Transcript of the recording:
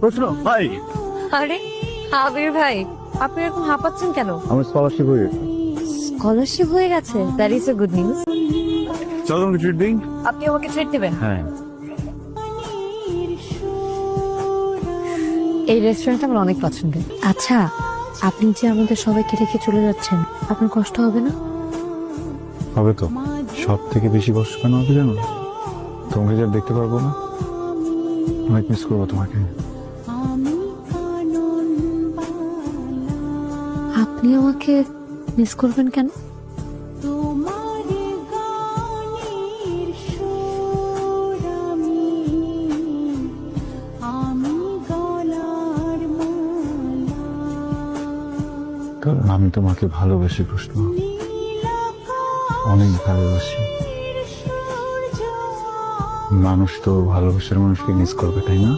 প্রশ্ন? ভাই। আরে আবির ভাই আপনি এরকম হাঁপাচ্ছেন কেন? আমার স্কলারশিপ হয়ে গেছে। স্কলারশিপ হয়ে গেছে? That is a good news চলো আমাকে ট্রিট দিন আপনি আমাকে ট্রিট দিবেন? হ্যাঁ। এই রেস্টুরেন্ট আমার অনেক পছন্দের। আচ্ছা আপনি যে আমাদের সবাইকে রেখে চলে যাচ্ছেন আপনার কষ্ট হবে না? হবে তো। সব থেকে বেশি কষ্ট কেন হবে জানো? তোমাকে যা দেখতে পারব না অনেক মিস করব তোমাকে। আপনি আমাকে মিস করবেন কেন? কারণ আমি তোমাকে ভালোবাসি প্রশ্ন অনেক ভালোবাসি। মানুষ তো ভালোবাসার মানুষকে মিস করবে তাই না?